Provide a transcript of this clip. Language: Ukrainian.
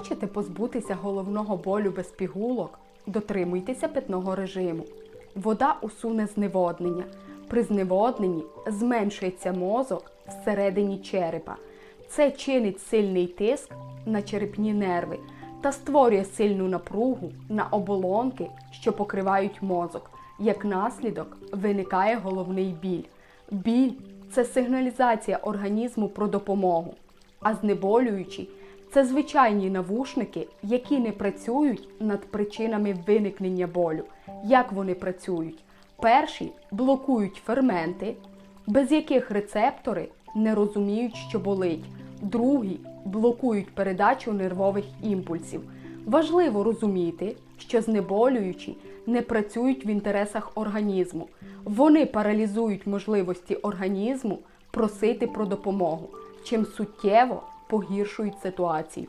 Хочете позбутися головного болю без пігулок? Дотримуйтеся питного режиму. Вода усуне зневоднення. При зневодненні зменшується мозок всередині черепа. Це чинить сильний тиск на черепні нерви та створює сильну напругу на оболонки, що покривають мозок. Як наслідок виникає головний біль. Біль це сигналізація організму про допомогу, а знеболюючі це звичайні навушники, які не працюють над причинами виникнення болю. Як вони працюють? Перші блокують ферменти, без яких рецептори не розуміють, що болить. Другі блокують передачу нервових імпульсів. Важливо розуміти, що знеболюючі не працюють в інтересах організму. Вони паралізують можливості організму просити про допомогу, чим суттєво погіршують ситуацію.